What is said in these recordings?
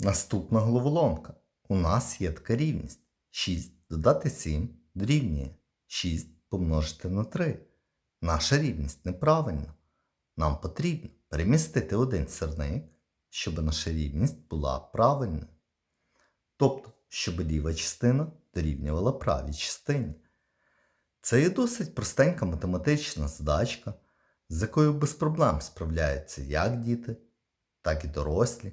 Наступна головоломка. У нас є така рівність. 6 додати 7 дорівнює 6 помножити на 3. Наша рівність неправильна. Нам потрібно перемістити один сірник, щоб наша рівність була правильною. Тобто, щоб ліва частина дорівнювала правій частині. Це є досить простенька математична задачка, з якою без проблем справляються як діти, так і дорослі.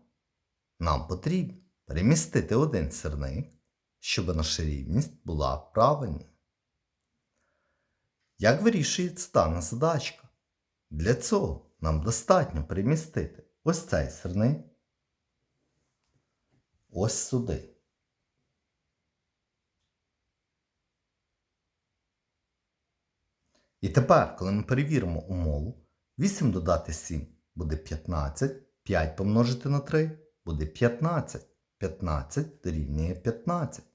Нам потрібно перемістити один сірник, щоб наша рівність була правильною. Як вирішується дана задачка? Для цього нам достатньо перемістити ось цей сирник ось сюди. І тепер, коли ми перевіримо умову, 8 додати 7 буде 15, 5 помножити на 3 буде 15. 15 дорівнює 15.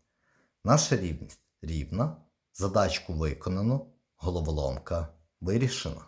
Наша рівність рівна. Задачку виконано, головоломка вирішена.